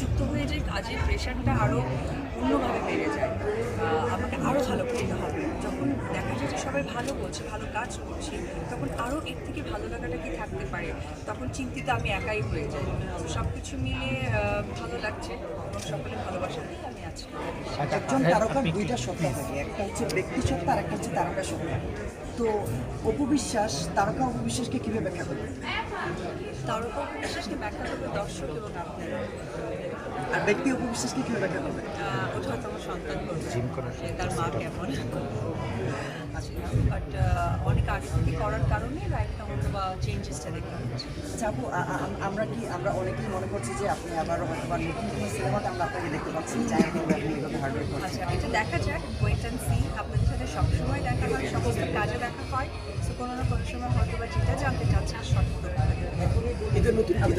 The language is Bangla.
যুক্ত হয়ে যে কাজের প্রেশারটা আরও অন্যভাবে বেড়ে যায় আমাকে আরও ভালো করতে হবে। যখন দেখা যায় যে সবাই ভালো বলছে ভালো কাজ করছি তখন আরও এর থেকে ভালো লাগাটা কি থাকতে পারে? তখন চিন্তিত আমি একাই হয়ে যাই। সব কিছু মিলে ভালো লাগছে এবং সকলে ভালোবাসা দিয়ে আমি আছি। একজন তারকার দুইটা সত্তা থাকে। একটা হচ্ছে ব্যক্তি সত্তা আর একটা হচ্ছে তারকা সত্তা তো অপবিশ্বাস তারকা অপবিশ্বাসকে কীভাবে ব্যাখ্যা করবে তারকা বিশ্বাসকে ব্যাখ্যা করবে দর্শক এবং আপনারা। ব্যক্তি অপবিশ্বাসকে কীভাবে করবে আহ, ওটা হয়তো আমার সন্তান। করবে তার মা কেমন? বাট অনেক আগে থেকে করার কারণে রাইটটা হয়তো বা চেঞ্জেসটা দেখতে হচ্ছে আচ্ছা আমরা কি আমরা অনেকেই মনে করছি যে আপনি আবার হয়তো বা নতুন কোনো সিনেমাতে আমরা আপনাকে দেখতে পাচ্ছি যাই হোক আপনি এভাবে হার্ডওয়ার্ক করছেন। আচ্ছা এটা দেখা যাক ওয়েট অ্যান্ড সি আপনাদের সাথে সবসময় দেখা হয় সমস্ত কাজে দেখা হয়। সো কোনো না কোনো সময় হয়তো বা যেটা জানতে চাচ্ছে সঠিক এটা নতুন কি